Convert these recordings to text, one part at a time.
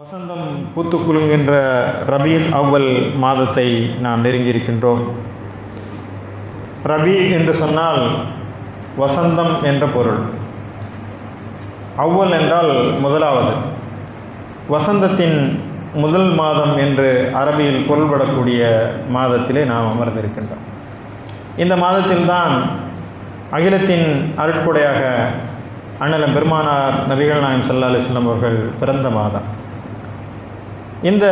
வசந்தம் பூத்து குலுங்குகின்ற ரபியுல் அவ்வல் மாதத்தை நாம் நெருங்கியிருக்கின்றோம். ரபி என்று சொன்னால் வசந்தம் என்ற பொருள். அவ்வல் என்றால் முதலாவது. வசந்தத்தின் முதல் மாதம் என்று அரபியில் பொருள்படக்கூடிய மாதத்திலே நாம் அமர்ந்திருக்கின்றோம். இந்த மாதத்தில்தான் அகிலத்தின் அருட்கொடையாக அண்ணலம் பெருமானார் நபிகள் நாயம் சல்லா அலிஸ்லாம் அவர்கள் பிறந்த மாதம். இந்த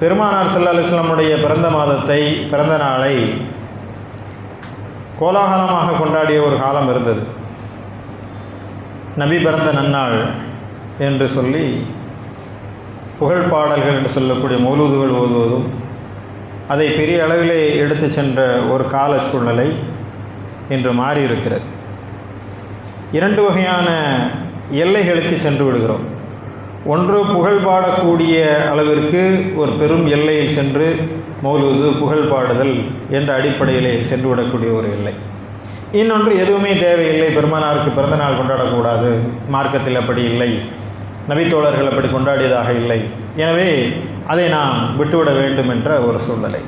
பெருமானார் சல்லா அலிஸ்லாமுடைய பிறந்த மாதத்தை பிறந்த நாளை கோலாகலமாக கொண்டாடிய ஒரு காலம் இருந்தது. நபி பிறந்த நன்னாள் என்று சொல்லி புகழ் பாடல்கள் என்று சொல்லக்கூடிய மௌலூதுகள் ஓதுவதும் அதை பெரிய அளவிலே எடுத்து சென்ற ஒரு கால சூழ்நிலை இன்று மாறியிருக்கிறது. இரண்டு வகையான எல்லைகளுக்கு சென்று விடுகிறோம். ஒன்று புகழ் பாடக்கூடிய அளவிற்கு ஒரு பெரும் எல்லையில் சென்று மௌலூது புகழ் பாடுதல் என்ற அடிப்படையிலே சென்று விடக்கூடிய ஒரு எல்லை. இன்னொன்று எதுவுமே தேவையில்லை பெருமானாருக்கு பிறந்தநாள் கொண்டாடக்கூடாது மார்க்கத்தில் அப்படி இல்லை நபித்தோழர்கள் அப்படி கொண்டாடியதாக இல்லை. எனவே அதை நாம் விட்டுவிட வேண்டும் என்ற ஒரு சூழ்நிலை.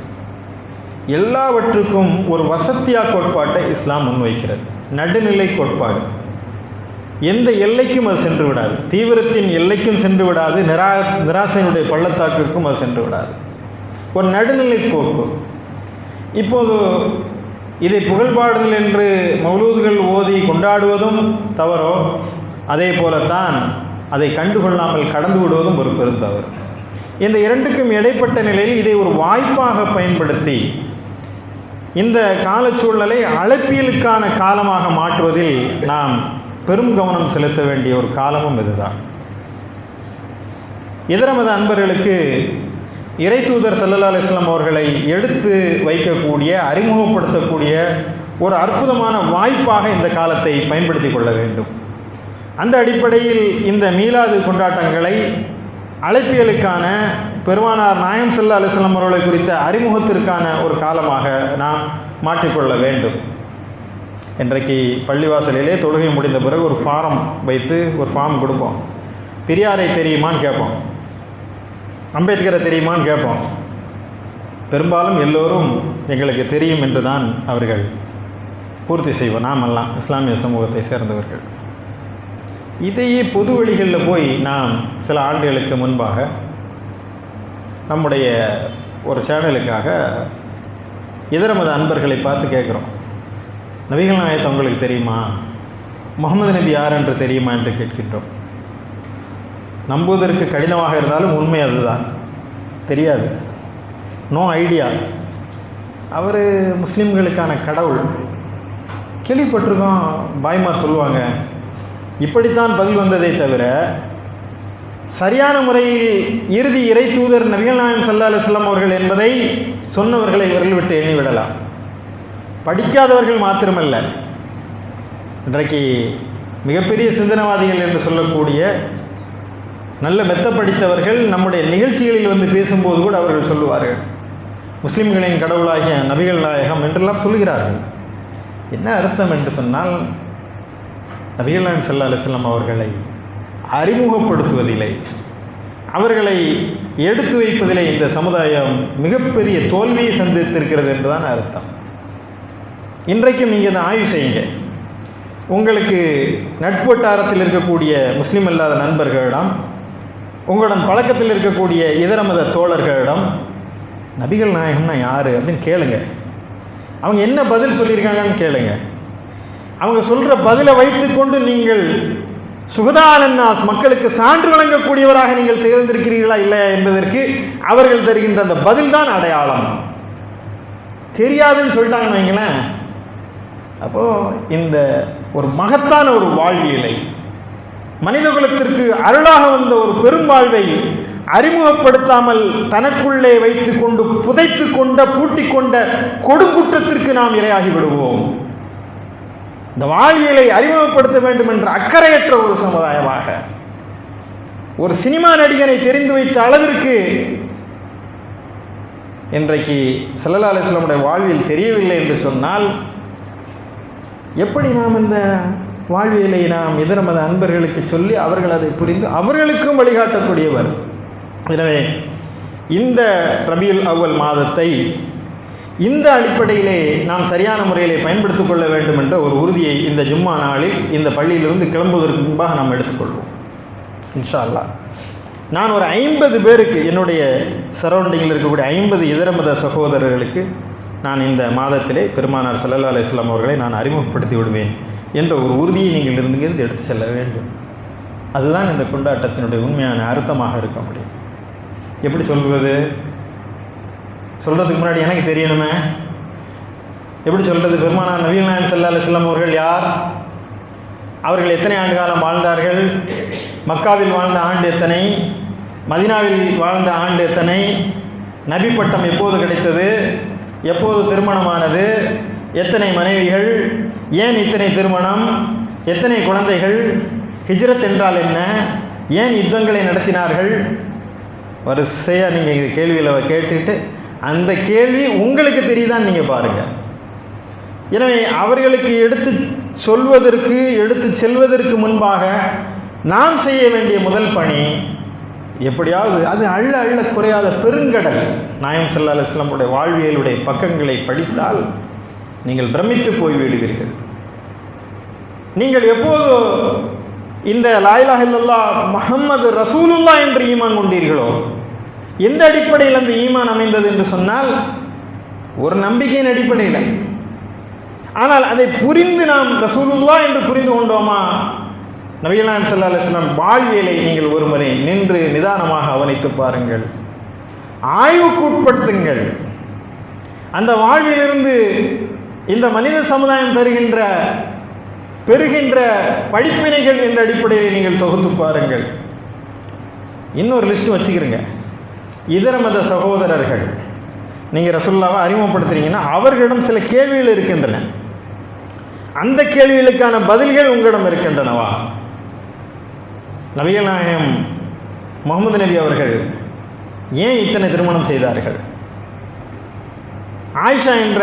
எல்லாவற்றுக்கும் ஒரு வசத்தியா கோட்பாட்டை இஸ்லாம் முன்வைக்கிறது. நடுநிலை கோட்பாடு. எந்த எல்லைக்கும் அது சென்று விடாது. தீவிரத்தின் எல்லைக்கும் சென்று விடாது. நிரா நிராசையினுடைய பள்ளத்தாக்கிற்கும் அது சென்று விடாது. ஒரு நடுநிலை போக்கு. இப்போது இதை புகழ்பாடுதல் என்று மௌலூதுகள் ஓதி கொண்டாடுவதும் தவறோ அதே போலத்தான் அதை கண்டுகொள்ளாமல் கடந்து விடுவதும் ஒரு பெருந்தவறு இந்த இரண்டுக்கும் இடைப்பட்ட நிலையில் இதை ஒரு வாய்ப்பாக பயன்படுத்தி இந்த காலச்சூழலை அழைப்பியலுக்கான காலமாக மாற்றுவதில் நாம் பெரும் கவனம் செலுத்த வேண்டிய ஒரு காலமும் இதுதான். இதரமது அன்பர்களுக்கு இறை தூதர் சல்லல்லா அலிஸ்லாம் அவர்களை எடுத்து வைக்கக்கூடிய அறிமுகப்படுத்தக்கூடிய ஒரு அற்புதமான வாய்ப்பாக இந்த காலத்தை பயன்படுத்தி கொள்ள வேண்டும். அந்த அடிப்படையில் இந்த மீலாது கொண்டாட்டங்களை அழைப்பியலுக்கான பெருமானார் நாயம் சல்லா அலிஸ்லாம் அவர்களை குறித்த அறிமுகத்திற்கான ஒரு காலமாக நாம் மாற்றிக்கொள்ள வேண்டும். இன்றைக்கு பள்ளிவாசலிலே தொழுகை முடிந்த பிறகு ஒரு ஃபாரம் வைத்து ஒரு ஃபார்ம் கொடுப்போம். பெரியாரை தெரியுமான்னு கேட்போம். அம்பேத்கரை தெரியுமான்னு கேட்போம். பெரும்பாலும் எல்லோரும் எங்களுக்கு தெரியும் என்று தான் அவர்கள் பூர்த்தி செய்வோம். நாமெல்லாம் இஸ்லாமிய சமூகத்தை சேர்ந்தவர்கள். இதையே பொது வழிகளில் போய் நாம் சில ஆண்டுகளுக்கு முன்பாக நம்முடைய ஒரு சேனலுக்காக இதர மத அன்பர்களை பார்த்து கேட்குறோம். நபிகள் நாயத்தை உங்களுக்கு தெரியுமா? முகமது நபி யார் என்று தெரியுமா என்று கேட்கின்றோம். நம்புவதற்கு கடினமாக இருந்தாலும் உண்மை அதுதான். தெரியாது. நோ ஐடியா அவர் முஸ்லீம்களுக்கான கடவுள். கேள்விப்பட்டிருக்கோம் பாய்மார் சொல்லுவாங்க இப்படித்தான் பதில் வந்ததை தவிர சரியான முறையில் இறுதி இறை தூதர் நபிகள் நாயம் சல்லா அலுவலாம் அவர்கள் என்பதை சொன்னவர்களை இவர்கள் விட்டு எண்ணிவிடலாம் படிக்காதவர்கள் மாத்திரமல்ல. இன்றைக்கு மிகப்பெரிய சிந்தனவாதிகள் என்று சொல்லக்கூடிய நல்ல மெத்த படித்தவர்கள் நம்முடைய நிகழ்ச்சிகளில் வந்து பேசும்போது கூட அவர்கள் சொல்லுவார்கள். முஸ்லிம்களின் கடவுளாகிய நபிகள் நாயகம் என்றெல்லாம் சொல்கிறார்கள் என்ன அர்த்தம் என்று சொன்னால் நபிகள் நாயம் சல்லா அலுவலாம் அவர்களை அறிமுகப்படுத்துவதில்லை. அவர்களை எடுத்து வைப்பதிலே இந்த சமுதாயம் மிகப்பெரிய தோல்வியை சந்தித்திருக்கிறது என்றுதான் அர்த்தம். இன்றைக்கும் நீங்கள் இந்த ஆய்வு செய்யுங்க. உங்களுக்கு நட்பு வட்டாரத்தில் இருக்கக்கூடிய முஸ்லீம் அல்லாத நண்பர்களிடம் உங்களுடன் பழக்கத்தில் இருக்கக்கூடிய இதர மத தோழர்களிடம் நபிகள் நாயகம்னா யார் அப்படின்னு கேளுங்க. அவங்க என்ன பதில் சொல்லியிருக்காங்கன்னு கேளுங்க. அவங்க சொல்கிற பதிலை வைத்துக்கொண்டு நீங்கள் சுகதானன்னாஸ் மக்களுக்கு சான்று வழங்கக்கூடியவராக நீங்கள் தேர்ந்திருக்கிறீர்களா இல்லையா என்பதற்கு அவர்கள் தருகின்ற அந்த பதில்தான் அடையாளம். தெரியாதுன்னு சொல்லிட்டாங்கன்னு வைங்களேன். அப்போது இந்த ஒரு மகத்தான ஒரு வாழ்வியலை மனிதகுலத்திற்கு அருளாக வந்த ஒரு பெரும்வாழ்வை அறிமுகப்படுத்தாமல் தனக்குள்ளே வைத்து கொண்டு புதைத்து கொண்ட பூட்டி கொண்ட கொடுங்குற்றத்திற்கு நாம் இரையாகி விடுவோம். இந்த வாழ்வியலை அறிமுகப்படுத்த வேண்டும் என்ற அக்கறையற்ற ஒரு சமுதாயமாக ஒரு சினிமா நடிகனை தெரிந்து வைத்த அளவிற்கு இன்றைக்கு சல்லல்லா வாழ்வில் தெரியவில்லை என்று சொன்னால் எப்படி நாம் இந்த வாழ்வியலை நாம் இதர மத அன்பர்களுக்கு சொல்லி அவர்கள் அதை புரிந்து அவர்களுக்கும் வழிகாட்டக்கூடியவர். எனவே இந்த ரபியுல் அவ்வல் மாதத்தை இந்த அடிப்படையிலே நாம் சரியான முறையிலே பயன்படுத்திக் கொள்ள வேண்டும் என்ற ஒரு உறுதியை இந்த ஜும்மா நாளில் இந்த பள்ளியிலிருந்து கிளம்புவதற்கு முன்பாக நாம் எடுத்துக்கொள்வோம். இன்ஷா அல்லா நான் ஒரு ஐம்பது பேருக்கு என்னுடைய சரௌண்டிங்கில் இருக்கக்கூடிய ஐம்பது இதர மத சகோதரர்களுக்கு நான் இந்த மாதத்திலே பெருமானார் சல்லல்லா அலிஸ்லாம் அவர்களை நான் அறிமுகப்படுத்தி விடுவேன் என்ற ஒரு உறுதியை நீங்கள் இருந்திருந்து எடுத்து செல்ல வேண்டும். அதுதான் இந்த கொண்டாட்டத்தினுடைய உண்மையான அர்த்தமாக இருக்க முடியும். எப்படி சொல்வது? சொல்கிறதுக்கு முன்னாடி எனக்கு தெரியணுமே. எப்படி சொல்கிறது பெருமானார் நவீன் நாயன் சல்லா அலிஸ்லாம் அவர்கள் யார்? அவர்கள் எத்தனை ஆண்டு காலம் வாழ்ந்தார்கள்? மக்காவில் வாழ்ந்த ஆண்டு எத்தனை? மதினாவில் வாழ்ந்த ஆண்டு எத்தனை? நபி பட்டம் எப்போது கிடைத்தது? எப்போது திருமணமானது? எத்தனை மனைவிகள்? ஏன் இத்தனை திருமணம்? எத்தனை குழந்தைகள்? ஹிஜ்ரத் என்றால் என்ன? ஏன் யுத்தங்களை நடத்தினார்கள்? வரிசையாக நீங்கள் இது கேள்வியில் கேட்டுட்டு அந்த கேள்வி உங்களுக்கு தெரியுதான்னு நீங்கள் பாருங்கள் எனவே அவர்களுக்கு எடுத்து சொல்வதற்கு எடுத்து செல்வதற்கு முன்பாக நாம் செய்ய வேண்டிய முதல் பணி எப்படியாவது அது அள்ள அள்ள குறையாத பெருங்கடல். நாயம் சல்லா அலுவலமுடைய வாழ்வியலுடைய பக்கங்களை படித்தால் நீங்கள் பிரமித்து போய்விடுவீர்கள் நீங்கள் எப்போது இந்த லாயிலாக இல்லல்லா முகம்மது ரசூலுல்லா என்று ஈமான் கொண்டீர்களோ எந்த அடிப்படையில் அந்த ஈமான் அமைந்தது என்று சொன்னால் ஒரு நம்பிக்கையின் அடிப்படையில். ஆனால் அதை புரிந்து நாம் ரசூலுல்லா என்று புரிந்து கொண்டோமா? நபிகளாம் சல்லா அலுவலம் வாழ்வியலை நீங்கள் ஒருமுறை நின்று நிதானமாக அவனைத்து பாருங்கள். ஆய்வுக்கு உட்படுத்துங்கள். அந்த வாழ்விலிருந்து இந்த மனித சமுதாயம் தருகின்ற பெறுகின்ற படிப்பினைகள் என்ற அடிப்படையில் நீங்கள் தொகுத்து பாருங்கள். இன்னொரு லிஸ்ட் வச்சுக்கிறீங்க இதர மத சகோதரர்கள் நீங்கள் ரசுல்லாவை அறிமுகப்படுத்துறீங்கன்னா அவர்களிடம் சில கேள்விகள் இருக்கின்றன. அந்த கேள்விகளுக்கான பதில்கள் உங்களிடம் இருக்கின்றனவா? நபிகள் நாயகம் முகமது நபி அவர்கள் ஏன் இத்தனை திருமணம் செய்தார்கள்? ஆயிஷா என்ற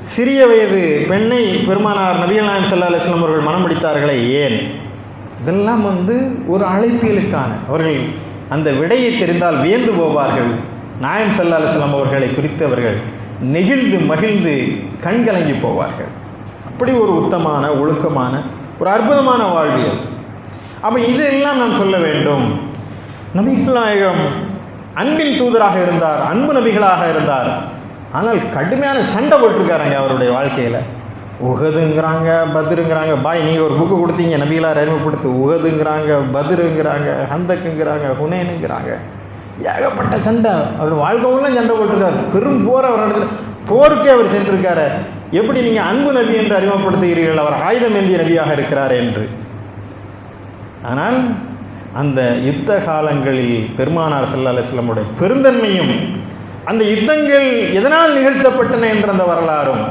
சிறிய வயது பெண்ணை பெருமானார் நபிகள் நாயம் சல்லா அலுவலம் அவர்கள் மனம் பிடித்தார்களே ஏன்? இதெல்லாம் வந்து ஒரு அழைப்பியலுக்கான. அவர்கள் அந்த விடையை தெரிந்தால் வியந்து போவார்கள். நாயம் சல்லா அலுவலம் அவர்களை குறித்து அவர்கள் நெகிழ்ந்து மகிழ்ந்து கண்கலங்கி போவார்கள். அப்படி ஒரு உத்தமான ஒழுக்கமான ஒரு அற்புதமான வாழ்வியல். அப்போ இதெல்லாம் நாம் சொல்ல வேண்டும். நபிகள் நாயகம் அன்பின் தூதராக இருந்தார் அன்பு நபிகளாக இருந்தார். ஆனால் கடுமையான சண்டை போட்டிருக்காருங்க அவருடைய வாழ்க்கையில். உகதுங்கிறாங்க பத்ருங்கிறாங்க. பாய் நீங்கள் ஒரு புக்கு கொடுத்தீங்க நபிகளார் அறிமுகப்படுத்து. உகதுங்கிறாங்க பத்ருங்கிறாங்க ஹந்தக்குங்கிறாங்க ஹுனேனுங்கிறாங்க. ஏகப்பட்ட சண்டை. அவர் வாழ்க்கைலாம் சண்டை போட்டிருக்காரு. பெரும் போர் அவர் நடத்துல போருக்கே அவர் சென்றிருக்காரு. எப்படி நீங்கள் அன்பு நபி என்று அறிமுகப்படுத்துகிறீர்கள்? அவர் ஆயுதம் ஏந்திய நபியாக இருக்கிறார் என்று. ஆனால் அந்த யுத்த காலங்களில் பெருமானார் சல்லா அலுவலமுடைய பெருந்தன்மையும் அந்த யுத்தங்கள் எதனால் நிகழ்த்தப்பட்டன என்ற அந்த வரலாறும்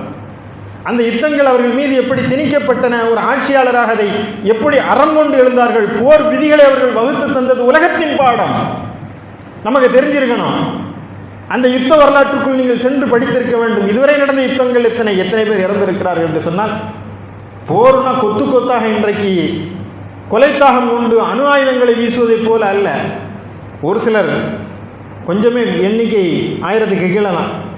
அந்த யுத்தங்கள் அவர்கள் மீது எப்படி திணிக்கப்பட்டன ஒரு ஆட்சியாளராக அதை எப்படி அறம் கொண்டு எழுந்தார்கள் போர் விதிகளை அவர்கள் வகுத்து தந்தது உலகத்தின் பாடம். நமக்கு தெரிஞ்சிருக்கணும். அந்த யுத்த வரலாற்றுக்குள் நீங்கள் சென்று படித்திருக்க வேண்டும். இதுவரை நடந்த யுத்தங்கள் எத்தனை எத்தனை பேர் இறந்திருக்கிறார்கள் என்று சொன்னால் போர்னா கொத்து கொத்தாக இன்றைக்கு கொலைத்தாகம் உண்டு அணு ஆயுதங்களை வீசுவதைப் போல அல்ல. ஒரு சிலர் கொஞ்சமே எண்ணிக்கை ஆயிரத்துக்கு கீழே தான்.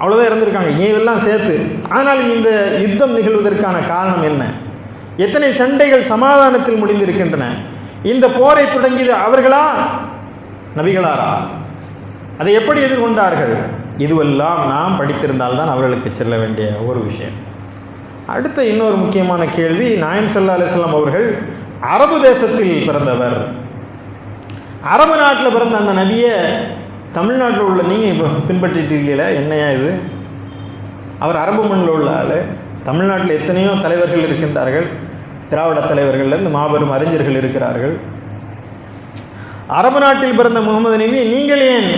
அவ்வளோதான் இறந்துருக்காங்க இவையெல்லாம் சேர்த்து. ஆனால் இந்த யுத்தம் நிகழ்வதற்கான காரணம் என்ன? எத்தனை சண்டைகள் சமாதானத்தில் முடிந்திருக்கின்றன? இந்த போரை தொடங்கியது அவர்களா? நபிகளாரா? அதை எப்படி எதிர்கொண்டார்கள்? இதுவெல்லாம் நாம் படித்திருந்தால்தான் அவர்களுக்கு செல்ல வேண்டிய ஒரு விஷயம். அடுத்த இன்னொரு முக்கியமான கேள்வி நாயம் சல்லா அலிஸ்லாம் அவர்கள் அரபு தேசத்தில் பிறந்தவர். அரபு நாட்டில் பிறந்த அந்த நபியை தமிழ்நாட்டில் உள்ள நீங்கள் இப்போ பின்பற்றிட்டு இருக்கீங்களே என்னையா இது? அவர் அரபு மண்ணில் உள்ள ஆள். தமிழ்நாட்டில் எத்தனையோ தலைவர்கள் இருக்கின்றார்கள். திராவிட தலைவர்கள்லேருந்து மாபெரும் அறிஞர்கள் இருக்கிறார்கள். அரபு நாட்டில் பிறந்த முகமது நபி நீங்கள் ஏன்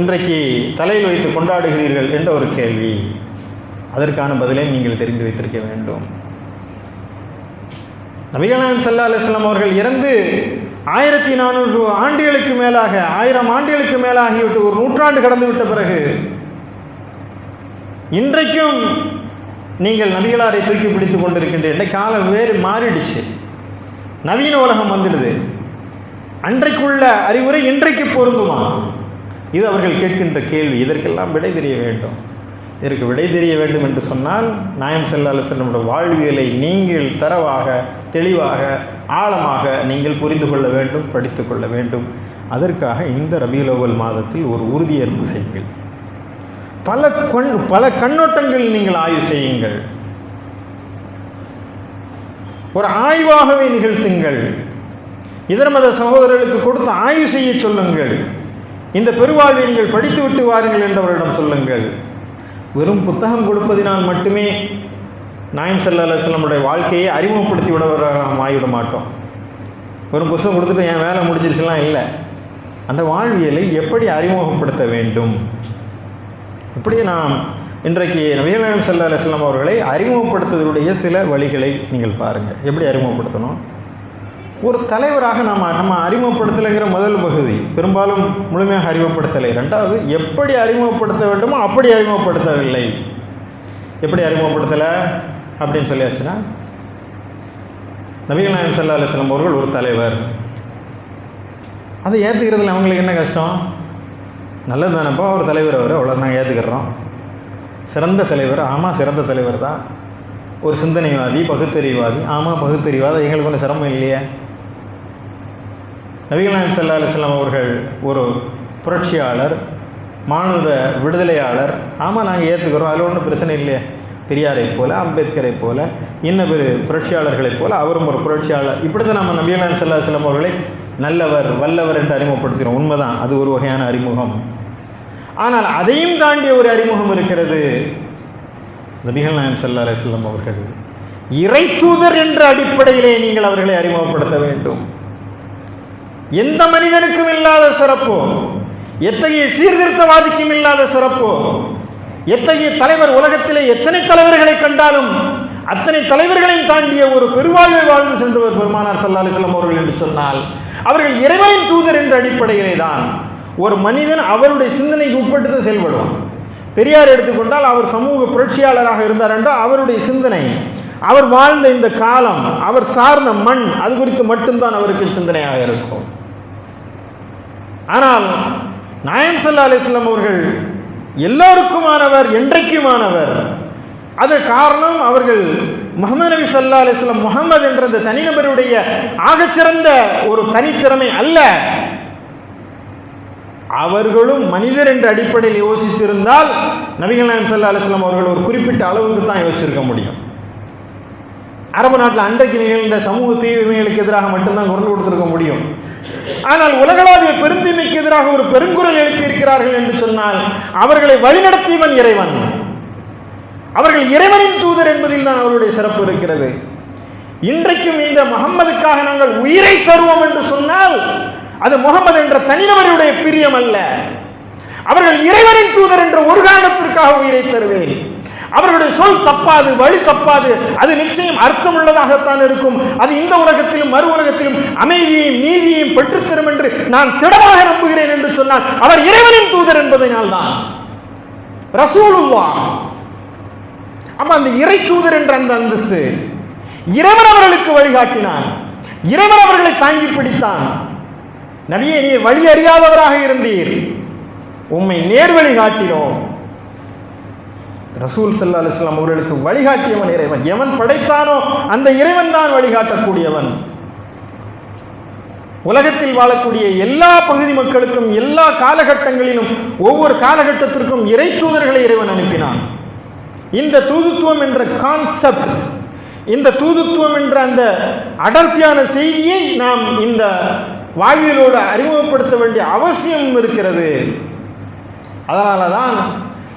இன்றைக்கு தலையில் வைத்து கொண்டாடுகிறீர்கள்? என்ற ஒரு கேள்வி. அதற்கான பதிலை நீங்கள் தெரிந்து வைத்திருக்க வேண்டும். நபிகளான் சல்லா அலுவலாம் அவர்கள் இறந்து ஆயிரத்தி நானூறு ஆண்டுகளுக்கு மேலாக ஆயிரம் ஆண்டுகளுக்கு மேலாகிவிட்டு ஒரு நூற்றாண்டு கடந்து விட்ட பிறகு இன்றைக்கும் நீங்கள் நபிகளாரை தூக்கி பிடித்து கொண்டிருக்கின்ற காலம் வேறு மாறிடுச்சு. நவீன உலகம் வந்துடுது. அன்றைக்குள்ள அறிவுரை இன்றைக்கு பொருந்துமா? இது அவர்கள் கேட்கின்ற கேள்வி. இதற்கெல்லாம் விடை தெரிய வேண்டும். இதற்கு விடை தெரிய வேண்டும் என்று சொன்னால் நாயம் செல்லால செல்லுடைய வாழ்வியலை நீங்கள் தரவாக தெளிவாக ஆழமாக நீங்கள் புரிந்து கொள்ள வேண்டும் படித்து கொள்ள வேண்டும். அதற்காக இந்த ரபியுலோவல் மாதத்தில் ஒரு உறுதியேற்பு செய்யுங்கள். பல கொண் பல கண்ணோட்டங்கள் நீங்கள் ஆய்வு செய்யுங்கள். ஒரு ஆய்வாகவே நிகழ்த்துங்கள். இதர மத சகோதரர்களுக்கு கொடுத்து ஆய்வு செய்ய சொல்லுங்கள். இந்த பெருவாழ்வை நீங்கள் படித்து விட்டு வாருங்கள் என்றவரிடம் சொல்லுங்கள். வெறும் புத்தகம் கொடுப்பதினால் மட்டுமே நாயம் சல்லா அலுவலமுடைய வாழ்க்கையை அறிமுகப்படுத்தி விடவராக நாம் ஆகிவிட மாட்டோம். வெறும் புத்தகம் கொடுத்துட்டு என் வேலை முடிஞ்சிருச்சுலாம் இல்லை. அந்த வாழ்வியலை எப்படி அறிமுகப்படுத்த வேண்டும்? இப்படி நாம் இன்றைக்கு நபிகள் நாயம் சல்லா அலுவலாம் அவர்களை அறிமுகப்படுத்துவதுடைய சில வழிகளை நீங்கள் பாருங்கள் எப்படி அறிமுகப்படுத்தணும்? ஒரு தலைவராக நாம் நம்ம அறிமுகப்படுத்தலைங்கிற முதல் பகுதி. பெரும்பாலும் முழுமையாக அறிமுகப்படுத்தலை. ரெண்டாவது எப்படி அறிமுகப்படுத்த வேண்டுமோ அப்படி அறிமுகப்படுத்தவில்லை. எப்படி அறிமுகப்படுத்தலை? அப்படின்னு சொல்லியாச்சுன்னா நபிகள் நாயம் சல்லா அலுவலம் அவர்கள் ஒரு தலைவர். அதை ஏற்றுக்கிறதுல அவங்களுக்கு என்ன கஷ்டம்? நல்லது தானப்பா ஒரு தலைவர் அவர் அவ்வளோ நாங்கள் ஏற்றுக்கிறோம் சிறந்த தலைவர் ஆமாம் சிறந்த தலைவர் தான். ஒரு சிந்தனைவாதி பகுத்தறிவாதி ஆமாம் பகுத்தறிவாதி எங்களுக்கு ஒன்றும் சிரமம் இல்லையே. நபிகள் சல்லா அலுவலாம் அவர்கள் ஒரு புரட்சியாளர் மானுட விடுதலையாளர். ஆமாம் நாங்கள் ஏற்றுக்கிறோம் அதில் ஒன்றும் பிரச்சனை இல்லையே. பெரியாரை போல அம்பேத்கரை போல இன்ன பெரு புரட்சியாளர்களைப் போல அவரும் ஒரு புரட்சியாளர். இப்படி தான் நம்ம நபிகள் சல்லா அலுவலாம் அவர்களை நல்லவர் வல்லவர் என்று அறிமுகப்படுத்துகிறோம். உண்மைதான் அது ஒரு வகையான அறிமுகம். ஆனால் அதையும் தாண்டிய ஒரு அறிமுகம் இருக்கிறது நபிகள் நாயம் சல்லா அலிஸ்லாம் அவர்கள். இறை தூதர் என்ற அடிப்படையிலே நீங்கள் அவர்களை அறிமுகப்படுத்த வேண்டும். எந்த மனிதனுக்கும் இல்லாத சிறப்போ. எத்தகைய சீர்திருத்தவாதிக்கும் இல்லாத சிறப்போ. எத்தகைய தலைவர் உலகத்திலே எத்தனை தலைவர்களை கண்டாலும் அத்தனை தலைவர்களையும் தாண்டிய ஒரு பெருவாழ்வை வாழ்ந்து சென்றவர் பெருமானார் சல்லா அலிஸ்லாம் அவர்கள் என்று சொன்னால் அவர்கள் இறைவனின் தூதர் என்ற அடிப்படையிலே தான் ஒரு மனிதன் அவருடைய சிந்தனைக்கு உட்பட்டு தான் செயல்படுவான். பெரியார் எடுத்துக்கொண்டால் அவர் சமூக புரட்சியாளராக இருந்தார் என்றால் அவருடைய சிந்தனை அவர் வாழ்ந்த இந்த காலம் அவர் சார்ந்த மண் அது குறித்து மட்டும்தான் அவருக்கு சிந்தனையாக இருக்கும். ஆனால் நாயம் சல்லா அலிஸ்லாம் அவர்கள் எல்லோருக்குமானவர் என்றைக்குமானவர். அது காரணம் அவர்கள் முகமது நபி சல்லா அலிஸ்லாம் முகமது என்ற அந்த தனிநபருடைய ஆகச்சிறந்த ஒரு தனித்திறமை அல்ல. அவர்களும் மனிதர் என்ற அடிப்படையில் யோசித்திருந்தால் நபிகள் நாயம் சல்லா அலுவலாம் அவர்கள் ஒரு குறிப்பிட்ட அளவுக்கு தான் யோசிச்சிருக்க முடியும். அரபு நாட்டில் அன்றைக்கு நிகழ்ந்த சமூக தீமைகளுக்கு எதிராக மட்டும்தான் குரல் கொடுத்திருக்க முடியும். ஆனால் உலகளாவிய பெருந்தீமைக்கு எதிராக ஒரு பெருங்குரல் எழுப்பியிருக்கிறார்கள் என்று சொன்னால் அவர்களை வழிநடத்தியவன் இறைவன். அவர்கள் இறைவனின் தூதர் என்பதில் தான் அவருடைய சிறப்பு இருக்கிறது. இன்றைக்கும் இந்த முகம்மதுக்காக நாங்கள் உயிரை தருவோம் என்று சொன்னால் அது முகமது என்ற தனிநபருடைய பிரியம் அல்ல. அவர்கள் இறைவனின் தூதர் என்ற ஒரு காரணத்திற்காக உயிரை தருவேன். அவர்களுடைய சொல் தப்பாது வழி தப்பாது. அது நிச்சயம் அர்த்தமுள்ளதாகத்தான் இருக்கும். அது இந்த உலகத்திலும் மறு உலகத்திலும் அமைதியையும் நீதியையும் பெற்றுத்தரும் என்று நான் திடமாக நம்புகிறேன் என்று சொன்னால் அவர் இறைவனின் தூதர் என்பதனால் தான் ரசூலுல்லா ஆமா அந்த இறை தூதர் என்ற அந்த அந்தஸ்து இறைவன் அவர்களுக்கு வழிகாட்டினான். இறைவன் அவர்களை தாங்கி பிடித்தான். நபியே நீர் வழி அறியாதவராக இருந்தீர். உம்மை நேர்வழி காட்டினோம். ரசூல் சல்லா அலிஸ்லாம் அவர்களுக்கு வழிகாட்டியவன் இறைவன். எவன் படைத்தானோ அந்த இறைவன் தான் வழிகாட்டக்கூடியவன். உலகத்தில் வாழக்கூடிய எல்லா பகுதி மக்களுக்கும் எல்லா காலகட்டங்களிலும் ஒவ்வொரு காலகட்டத்திற்கும் இறை தூதர்களை இறைவன் அனுப்பினான். இந்த தூதுத்துவம் என்ற கான்செப்ட் இந்த தூதுத்துவம் என்ற அந்த அடர்த்தியான செய்தியை நாம் இந்த வாழ்வியலோடு அறிமுகப்படுத்த வேண்டிய அவசியம் இருக்கிறது. அதனால தான்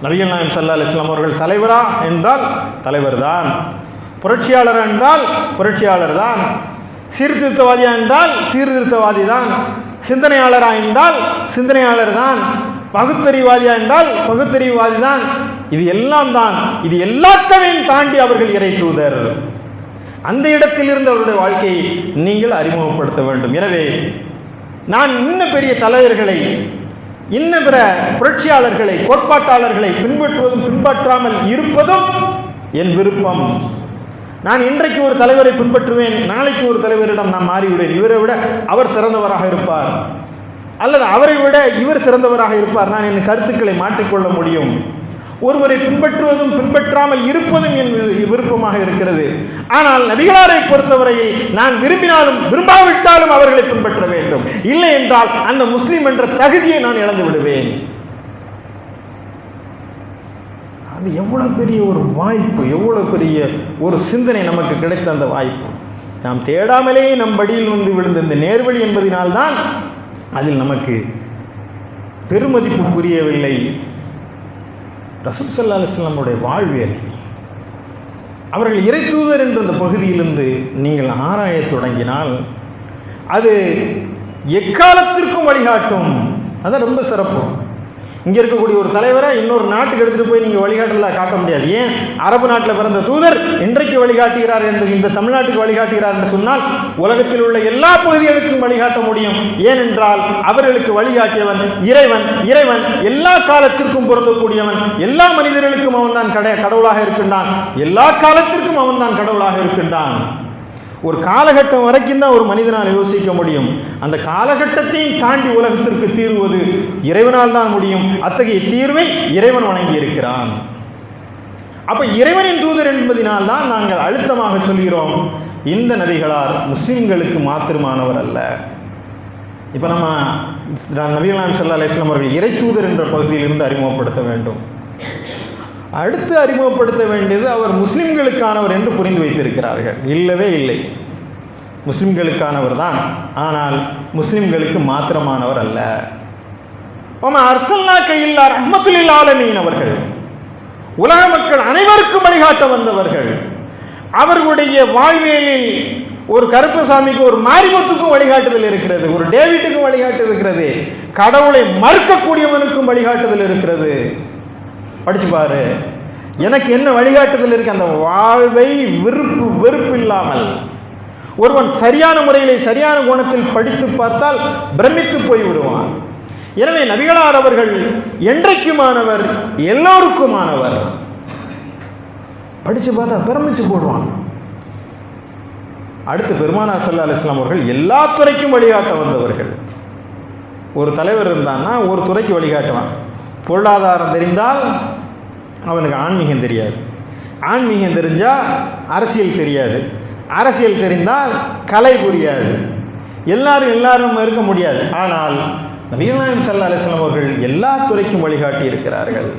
நபிகள் நாயம் சல்லா அலிஸ்லாம் அவர்கள் தலைவரா என்றால் தலைவர் தான் புரட்சியாளர் என்றால் புரட்சியாளர் தான் சீர்திருத்தவாதியா என்றால் சீர்திருத்தவாதி தான் சிந்தனையாளரா என்றால் சிந்தனையாளர் தான் பகுத்தறிவாதியா என்றால் பகுத்தறிவாதி தான் இது எல்லாம் தான். இது எல்லாத்தையும் தாண்டி அவர்கள் இறை தூதர். அந்த இடத்திலிருந்து அவருடைய வாழ்க்கையை நீங்கள் அறிமுகப்படுத்த வேண்டும். எனவே நான் இன்னும் பெரிய தலைவர்களை இன்னும் பிற புரட்சியாளர்களை கோட்பாட்டாளர்களை பின்பற்றுவதும் பின்பற்றாமல் இருப்பதும் என் விருப்பம். நான் இன்றைக்கு ஒரு தலைவரை பின்பற்றுவேன் நாளைக்கு ஒரு தலைவரிடம் நான் மாறிவிடுவேன். இவரை விட அவர் சிறந்தவராக இருப்பார். அல்லது அவரை விட இவர் சிறந்தவராக இருப்பார். நான் என் கருத்துக்களை மாற்றிக்கொள்ள முடியும். ஒருவரை பின்பற்றுவதும் பின்பற்றாமல் இருப்பதும் என் விருப்பமாக இருக்கிறது. ஆனால் நபிகளாரை பொறுத்தவரையில் நான் விரும்பினாலும் விரும்பாவிட்டாலும் அவர்களை பின்பற்ற வேண்டும். இல்லை என்றால் அந்த முஸ்லீம் என்ற தகுதியை நான் இழந்து விடுவேன். அது எவ்வளோ பெரிய ஒரு வாய்ப்பு எவ்வளோ பெரிய ஒரு சிந்தனை நமக்கு கிடைத்த அந்த வாய்ப்பு. நாம் தேடாமலேயே நம் படியில் வந்து விழுந்த இந்த நேர்வழி என்பதனால்தான் அதில் நமக்கு பெருமதிப்பு புரியவில்லை. ரசூல் சல்லா அலுவலாமுடைய வாழ்வியல். அவர்கள் இறை தூதர் என்ற அந்த பகுதியிலிருந்து நீங்கள் ஆராயத் தொடங்கினால் அது எக்காலத்திற்கும் வழிகாட்டும். அதான் ரொம்ப சிறப்பு. இங்கே இருக்கக்கூடிய ஒரு தலைவரை இன்னொரு நாட்டுக்கு எடுத்துகிட்டு போய் நீங்கள் வழிகாட்டல காட்ட முடியாது. ஏன்? அரபு நாட்டில் பிறந்த தூதர் இன்றைக்கு வழிகாட்டுகிறார் என்று இந்த தமிழ்நாட்டுக்கு வழிகாட்டுகிறார் என்று சொன்னால் உலகத்தில் உள்ள எல்லா பகுதிகளுக்கும் வழிகாட்ட முடியும். ஏனென்றால் அவர்களுக்கு வழிகாட்டியவன் இறைவன் இறைவன் எல்லா காலத்திற்கும் பொருந்தக்கூடியவன் எல்லா மனிதர்களுக்கும் அவன்தான் கடை கடவுளாக இருக்கின்றான். எல்லா காலத்திற்கும் அவன்தான் கடவுளாக இருக்கின்றான். ஒரு காலகட்டம் வரைக்கும் தான் ஒரு மனிதனால் யோசிக்க முடியும். அந்த காலகட்டத்தையும் தாண்டி உலகத்திற்கு தீர்வது இறைவனால் தான் முடியும். அத்தகைய தீர்வை இறைவன் வணங்கி இருக்கிறான் அப்போ இறைவனின் தூதர் என்பதினால் தான் நாங்கள் அழுத்தமாக சொல்கிறோம். இந்த நபிகளார் முஸ்லீம்களுக்கு மாத்திரமானவர் அல்ல. இப்போ நம்ம நபிகலாம் சல்லா அலிஸ்லாம் அவர்கள் இறை தூதர் என்ற பகுதியிலிருந்து அறிமுகப்படுத்த வேண்டும். அடுத்து அறிமுகப்படுத்த வேண்டியது அவர் முஸ்லிம்களுக்கானவர் என்று புரிந்து வைத்திருக்கிறார்கள். இல்லவே இல்லை. முஸ்லிம்களுக்கானவர் தான் ஆனால் முஸ்லிம்களுக்கு மாத்திரமானவர் அல்ல. ஓம அர்சல்லா கையில்லா ரஹ்மத்துலில் ஆலமீன் அவர்கள். உலக மக்கள் அனைவருக்கும் வழிகாட்ட வந்தவர்கள். அவர்களுடைய வாழ்வியலில் ஒரு கருப்பசாமிக்கு ஒரு மாரிமுத்துக்கும் வழிகாட்டுதல் இருக்கிறது. ஒரு டேவிட்டுக்கும் வழிகாட்டு இருக்கிறது. கடவுளை மறுக்கக்கூடியவனுக்கும் வழிகாட்டுதல் இருக்கிறது. படிச்சு பாரு. எனக்கு என்ன வழிகாட்டுதல் இருக்கு? அந்த வாழ்வை விருப்பு வெறுப்பு இல்லாமல் ஒருவன் சரியான முறையில் சரியான கோணத்தில் படித்து பார்த்தால் பிரமித்து போய் விடுவான். எனவே நபிகளார் அவர்கள் என்றைக்குமானவர்? எல்லோருக்குமானவர்? படிச்சு பார்த்தா பிரமிச்சு போடுவான். அடுத்து பெருமானார் சல்லா அலிஸ்லாம் அவர்கள் எல்லா துறைக்கும் வழிகாட்ட வந்தவர்கள். ஒரு தலைவர் இருந்தான்னா ஒரு துறைக்கு வழிகாட்டுவான். பொருளாதாரம் தெரிந்தால் அவனுக்கு ஆன்மீகம் தெரியாது. ஆன்மீகம் தெரிஞ்சால் அரசியல் தெரியாது. அரசியல் தெரிந்தால் கலை புரியாது. எல்லாரும் எல்லாரும் இருக்க முடியாது. ஆனால் நபீநாயம் சல்லா அலிஸ்லாம் அவர்கள் எல்லா துறைக்கும் வழிகாட்டி இருக்கிறார்கள்.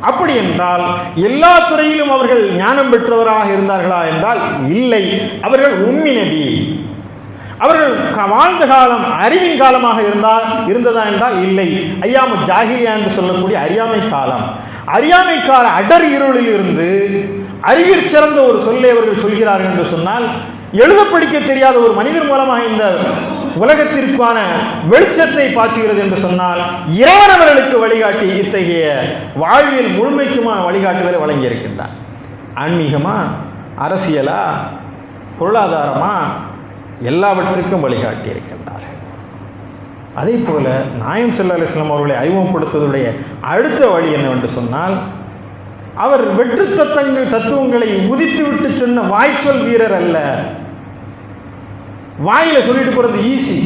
அப்படி என்றால் எல்லா துறையிலும் அவர்கள் ஞானம் பெற்றவராக இருந்தார்களா என்றால் இல்லை. அவர்கள் உம்மி நபி. அவர்கள் வாழ்ந்த காலம் அறிவின் காலமாக இருந்தால் இருந்ததா என்றால் இல்லை. ஐயாம ஜாகிரியா என்று சொல்லக்கூடிய அறியாமை காலம். அறியாமைக்கார அடர் இருளில் இருந்து அறிவிற் சிறந்த ஒரு சொல்லை அவர்கள் சொல்கிறார்கள் என்று சொன்னால் எழுத படிக்க தெரியாத ஒரு மனிதர் மூலமாக இந்த உலகத்திற்கான வெளிச்சத்தை பாய்ச்சுகிறது என்று சொன்னால் இறைவன் அவர்களுக்கு வழிகாட்டி இத்தகைய வாழ்வியல் முழுமைக்குமான வழிகாட்டுதலை வழங்கியிருக்கின்றார் ஆன்மீகமா? அரசியலா? பொருளாதாரமா? எல்லாவற்றுக்கும் வழிகாட்டி இருக்கின்றார் அதே போல் நாயம் செல்லா அலிஸ்லாம் அவர்களை அறிமுகப்படுத்துவதுடைய அடுத்த வழி என்னவென்று சொன்னால் அவர் வெற்று தத்தங்கள் தத்துவங்களை உதித்துவிட்டு சொன்ன வாய்ச்சொல் வீரர் அல்ல. வாயில சொல்லிட்டு போறது ஈஸி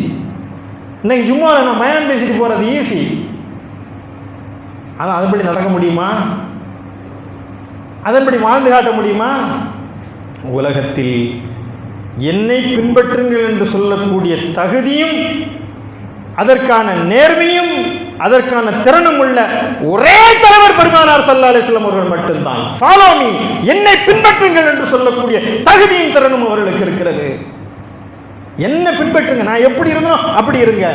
இன்னைக்கு சும்மா நான் மயான் பேசிட்டு போறது ஈஸி ஆனால் அதன்படி நடக்க முடியுமா? அதன்படி வாழ்ந்து காட்ட முடியுமா? உலகத்தில் என்னை பின்பற்றுங்கள் என்று சொல்லக்கூடிய தகுதியும் அதற்கான நேர்மையும் அதற்கான திறனும் உள்ள ஒரே தலைவர் பெருமானார் சல்லா அலிஸ்லாம் அவர்கள் மட்டும்தான். ஃபாலோ மீ என்னை பின்பற்றுங்கள் என்று சொல்லக்கூடிய தகுதியும் திறனும் அவர்களுக்கு இருக்கிறது. என்ன பின்பற்றுங்க. நான் எப்படி இருந்தனோ அப்படி இருங்க.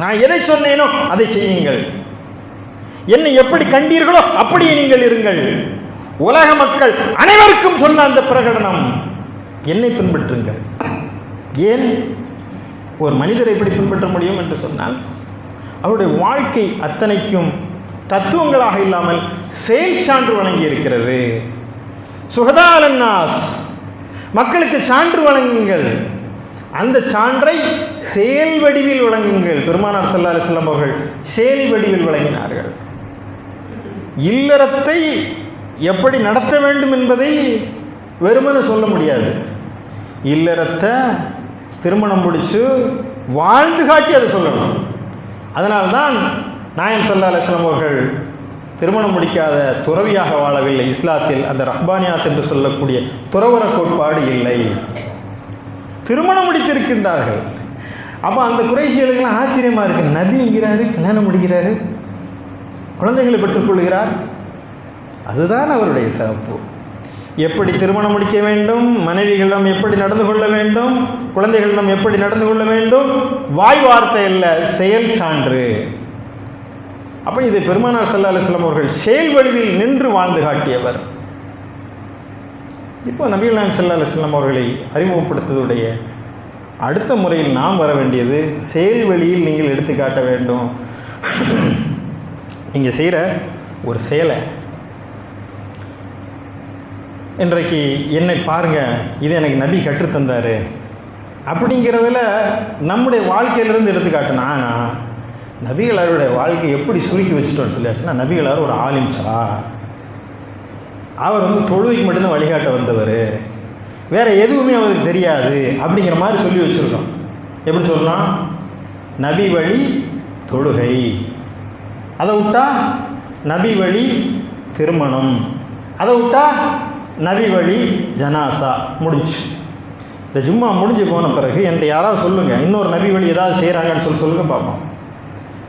நான் எதை சொன்னேனோ அதை செய்யுங்கள். என்னை எப்படி கண்டீர்களோ அப்படியே நீங்கள் இருங்கள். உலக மக்கள் அனைவருக்கும் சொன்ன அந்த பிரகடனம் என்னை பின்பற்றுங்கள். ஏன்? ஒரு மனிதரை எப்படி பின்பற்ற முடியும் என்று சொன்னால் அவருடைய வாழ்க்கை அத்தனைக்கும் தத்துவங்களாக இல்லாமல் செயல் சான்று வழங்கி இருக்கிறது சுகதாலன்னாஸ் மக்களுக்கு சான்று வழங்குங்கள். அந்த சான்றை செயல் வடிவில் வழங்குங்கள். பெருமானார் சல்லா அலிஸ்லாம் அவர்கள் செயல் வடிவில் வழங்கினார்கள். இல்லறத்தை எப்படி நடத்த வேண்டும் என்பதை வெறுமனு சொல்ல முடியாது. இல்லறத்தை திருமணம் முடித்து வாழ்ந்து காட்டி அதை சொல்லணும். அதனால்தான் நாயம் சல்லா அலிஸ்லாம் அவர்கள் திருமணம் முடிக்காத துறவியாக வாழவில்லை. இஸ்லாத்தில் அந்த ரஹ்பானியாத் என்று சொல்லக்கூடிய துறவர கோட்பாடு இல்லை. திருமணம் முடித்திருக்கின்றார்கள். அப்போ அந்த குறைசியலுக்கெல்லாம் ஆச்சரியமாக இருக்குது நபிங்கிறாரு கல்யாணம் முடிக்கிறாரு. குழந்தைகளை பெற்றுக்கொள்கிறார் அதுதான் அவருடைய சிறப்பு. எப்படி திருமணம் முடிக்க வேண்டும்? மனைவிகளிடம் எப்படி நடந்து கொள்ள வேண்டும்? குழந்தைகளிடம் எப்படி நடந்து கொள்ள வேண்டும்? வாய் வார்த்தை இல்லை செயல் சான்று. அப்போ இது பெருமானார் சல்லா அலுவலாம் அவர்கள் செயல் வடிவில் நின்று வாழ்ந்து காட்டியவர். இப்போ நபீல் நாயம் சல்லா அலுவலாம் அவர்களை அறிமுகப்படுத்துவதுடைய அடுத்த முறையில் நாம் வர வேண்டியது செயல் வழியில் நீங்கள் எடுத்து காட்ட வேண்டும். நீங்கள் செய்கிற ஒரு செயலை இன்றைக்கு என்னை பாருங்கள் இது எனக்கு நபி கற்றுத்தந்தார். அப்படிங்கிறதுல நம்முடைய வாழ்க்கையிலிருந்து எடுத்துக்காட்டினா நபிகளாருடைய வாழ்க்கை எப்படி சுருக்கி வச்சுட்டோம்னு சொல்லியாச்சுன்னா நபிகளார் ஒரு ஆலிம்சா அவர் வந்து தொழுவைக்கு மட்டும்தான் வழிகாட்ட வந்தவர். வேறு எதுவுமே அவருக்கு தெரியாது அப்படிங்கிற மாதிரி சொல்லி வச்சுருக்கோம். எப்படி சொல்லலாம் நபி வழி தொழுகை. அதை விட்டா நபி வழி திருமணம். அதை விட்டா நபி வழி ஜனாசா முடிஞ்சு இந்த ஜும்மா முடிஞ்சு போன பிறகு என்கிட்ட யாராவது சொல்லுங்கள் இன்னொரு நபி வழி ஏதாவது செய்கிறாங்கன்னு சொல்லி சொல்லுங்க பார்ப்போம்.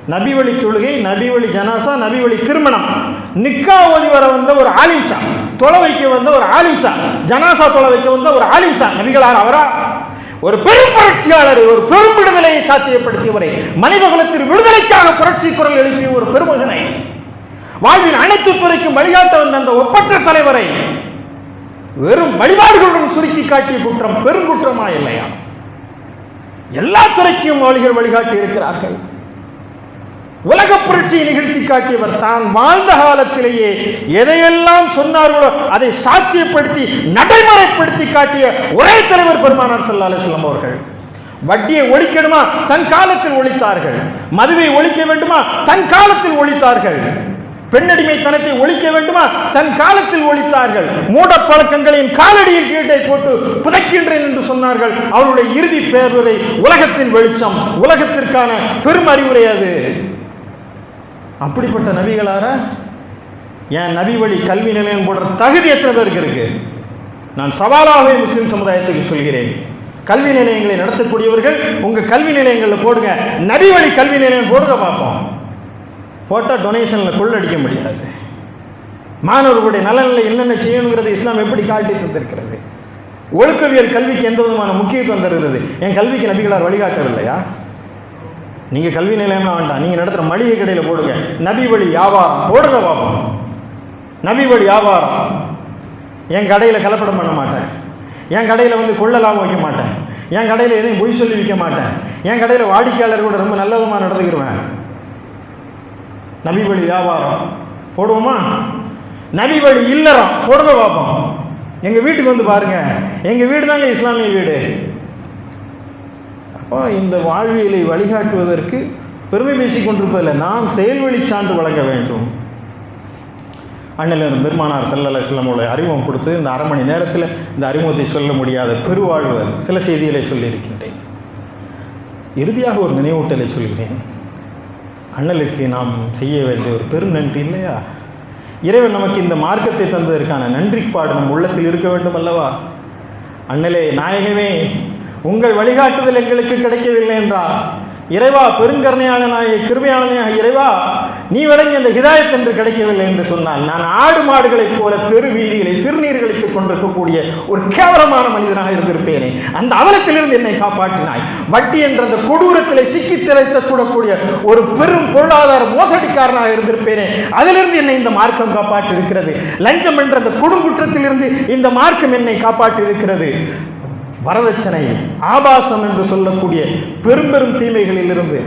நபி வழி தொழுகை நபி வழி ஜனாசா நபி வழி திருமணம். நிக்கா ஓதி வர வந்த ஒரு ஆலிம்சா தொலை வைக்க வந்த ஒரு ஆலிம்சா ஜனாசா தொலை வைக்க வந்த ஒரு ஆலிம்சா நபிகளார் அவரா? ஒரு பெரும் புரட்சியாளர் ஒரு பெரும் விடுதலையை சாத்தியப்படுத்தியவரை மனித குலத்தின் விடுதலைக்காக புரட்சி குரல் எழுப்பிய ஒரு பெருமகனை வாழ்வின் அனைத்து துறைக்கும் வழிகாட்ட வந்த அந்த ஒப்பற்ற தலைவரை வெறும் வழிபாடுகளுடன் சுருக்கி காட்டிய குற்றம் பெருங்குற்றமா இல்லையா? எல்லா துறைக்கும் வழிகள் வழிகாட்டி இருக்கிறார்கள். உலக புரட்சியை நிகழ்த்தி காட்டியவர் தான் வாழ்ந்த காலத்திலேயே எதையெல்லாம் சொன்னார்களோ அதை சாத்தியப்படுத்தி நடைமுறைப்படுத்தி காட்டிய ஒரே தலைவர் பெருமானார் சல்லா அலிஸ்லாம் அவர்கள். வட்டியை ஒழிக்கணுமா? தன் காலத்தில் ஒழித்தார்கள். மதுவை ஒழிக்க வேண்டுமா? தன் காலத்தில் ஒழித்தார்கள். பெண்ணடிமைத்தனத்தை ஒழிக்க வேண்டுமா? தன் காலத்தில் ஒழித்தார்கள். மூட பழக்கங்களின் காலடியில் கீழே போட்டு புதைக்கின்றேன் என்று சொன்னார்கள். அவருடைய இறுதி பேருரை உலகத்தின் வெளிச்சம். உலகத்திற்கான பெரும் அறிவுரை அது. அப்படிப்பட்ட நபிகளார? என் நபி வழி கல்வி நிலையம் போடுற தகுதி எத்தனை பேருக்கு இருக்கு? நான் சவாலாகவே முஸ்லீம் சமுதாயத்துக்கு சொல்கிறேன். கல்வி நிலையங்களை நடத்தக்கூடியவர்கள் உங்கள் கல்வி நிலையங்களில் போடுங்க. நபி வழி கல்வி நிலையம் போடுங்க பார்ப்போம். ஃபோட்டோ டொனேஷனில் கொள்ளடிக்க முடியாது. மாணவர்களுடைய நலனில் என்னென்ன செய்யணுங்கிறது இஸ்லாம் எப்படி காட்டி தந்திருக்கிறது? ஒழுக்கவியல் கல்விக்கு எந்த விதமான முக்கியத்துவம் தருகிறது? என் கல்விக்கு நபிகளார் வழிகாட்டவில்லையா? நீங்கள் கல்வி நிலையம்லாம் வேண்டாம். நீங்கள் நடத்துகிற மளிகை கடையில் போடுங்க. நபி வழி வியாபாரம். போடுங்க பார்ப்போம் நபி வழி வியாபாரம். என் கடையில் கலப்படம் பண்ண மாட்டேன். என் கடையில் வந்து கொள்ளலாம் வைக்க மாட்டேன். என் கடையில் எதையும் பொய் சொல்லி விற்க மாட்டேன். என் கடையில் வாடிக்கையாளர் கூட ரொம்ப நல்ல விதமாக நடந்துக்கிடுவேன் நபி வழி வியாபாரம். போடுவோமா? நபி வழி இல்லறம். போடுங்க பார்ப்போம் எங்கள் வீட்டுக்கு வந்து பாருங்கள் எங்கள் வீடு தாங்க இஸ்லாமிய வீடு. அப்போ இந்த வாழ்வியலை வழிகாட்டுவதற்கு பெருமை பேசிக்கொண்டிருப்பதில் நாம் செயல்வழி சான்று வழங்க வேண்டும். அண்ணலர் பெருமானார் செல்லல செல்லமுடைய அறிமுகம் கொடுத்து இந்த அரை மணி நேரத்தில் இந்த அறிமுகத்தை சொல்ல முடியாத பெருவாழ்வு சில செய்திகளை சொல்லியிருக்கின்றேன். இறுதியாக ஒரு நினைவூட்டலை சொல்கிறேன். அண்ணலுக்கு நாம் செய்ய வேண்டிய ஒரு பெரும் நன்றி இல்லையா? இறைவன் நமக்கு இந்த மார்க்கத்தை தந்ததற்கான நன்றிப்பாடு நம் உள்ளத்தில் இருக்க வேண்டும் அல்லவா? அண்ணலே நாயகமே உங்கள் வழிகாட்டுதல் எங்களுக்கு கிடைக்கவில்லை என்றால் இறைவா பெருங்கருணையாளனாய கிருமையாளனாக இறைவா நீ வழங்கி அந்த ஹிதாயத் என்று கிடைக்கவில்லை என்று சொன்னால் நான் ஆடு மாடுகளைப் போல தெரு வீதிகளை சிறுநீர்களித்துக் கொண்டிருக்கக்கூடிய ஒரு கேவலமான மனிதனாக இருந்திருப்பேனே. அந்த அவலத்திலிருந்து என்னை காப்பாற்றினாய். வட்டி என்ற அந்த கொடூரத்தில் சிக்கி திரைத்த கூடக்கூடிய ஒரு பெரும் பொருளாதார மோசடிக்காரனாக இருந்திருப்பேனே. அதிலிருந்து என்னை இந்த மார்க்கம் காப்பாற்றி இருக்கிறது லஞ்சம் என்ற அந்த கொடுங்குற்றத்திலிருந்து இந்த மார்க்கம் என்னை காப்பாற்றி இருக்கிறது வரதட்சணை ஆபாசம் என்று சொல்லக்கூடிய பெரும் பெரும் தீமைகளிலிருந்து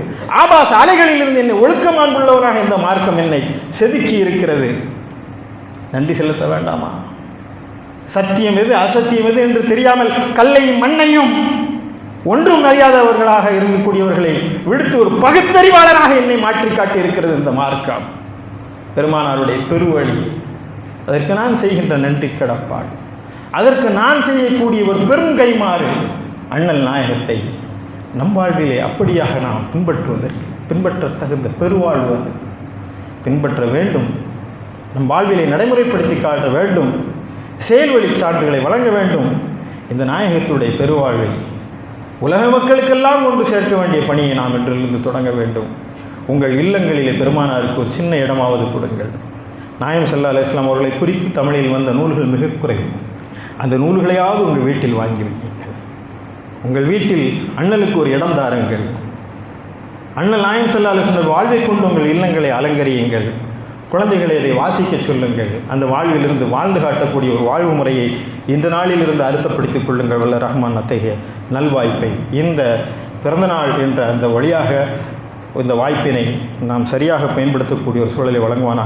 ஆபாச அலைகளிலிருந்து என்னை ஒழுக்கமான் உள்ளவராக இந்த மார்க்கம் என்னை செதுக்கி இருக்கிறது. நன்றி செலுத்த வேண்டாமா? சத்தியம் எது அசத்தியம் எது என்று தெரியாமல் கல்லையும் மண்ணையும் ஒன்றும் அறியாதவர்களாக இருக்கக்கூடியவர்களை விடுத்து ஒரு பகுத்தறிவாளராக என்னை மாற்றி காட்டி இருக்கிறது இந்த மார்க்கம். பெருமானாருடைய பெருவழி. அதற்கு நான் செய்கின்ற நன்றி கடப்பாடு அதற்கு நான் செய்யக்கூடிய ஒரு பெருங்கைமாறு அண்ணல் நாயகத்தை நம் வாழ்விலே அப்படியாக நாம் பின்பற்றுவதற்கு பின்பற்ற தகுந்த பெருவாழ்வு அது. பின்பற்ற வேண்டும். நம் வாழ்விலை நடைமுறைப்படுத்தி காட்ட வேண்டும். செயல்வழி சான்றுகளை வழங்க வேண்டும். இந்த நாயகத்துடைய பெருவாழ்வை உலக மக்களுக்கெல்லாம் கொண்டு சேர்க்க வேண்டிய பணியை நாம் இன்றிலிருந்து தொடங்க வேண்டும். உங்கள் இல்லங்களிலே பெருமானாருக்கு ஒரு சின்ன இடமாவது கொடுங்கள். நாயம் சல்லா அலிஸ்லாம் அவர்களை குறித்து தமிழில் வந்த நூல்கள் மிக குறைவு. அந்த நூல்களையாவது உங்கள் வீட்டில் வாங்கி வையுங்கள் உங்கள் வீட்டில் அண்ணலுக்கு ஒரு இடம் தாருங்கள். அண்ணல் நாயம் சல்லா வாழ்வை கொண்டு உங்கள் இல்லங்களை அலங்கரியுங்கள். குழந்தைகளை அதை வாசிக்கச் சொல்லுங்கள். அந்த வாழ்விலிருந்து வாழ்ந்து காட்டக்கூடிய ஒரு வாழ்வு முறையை இந்த நாளிலிருந்து அழுத்தப்படுத்திக் கொள்ளுங்கள் வல்ல ரஹ்மான் அத்தகைய நல்வாய்ப்பை. இந்த பிறந்தநாள் என்ற அந்த வழியாக இந்த வாய்ப்பினை நாம் சரியாக பயன்படுத்தக்கூடிய ஒரு சூழலை வழங்குவானாக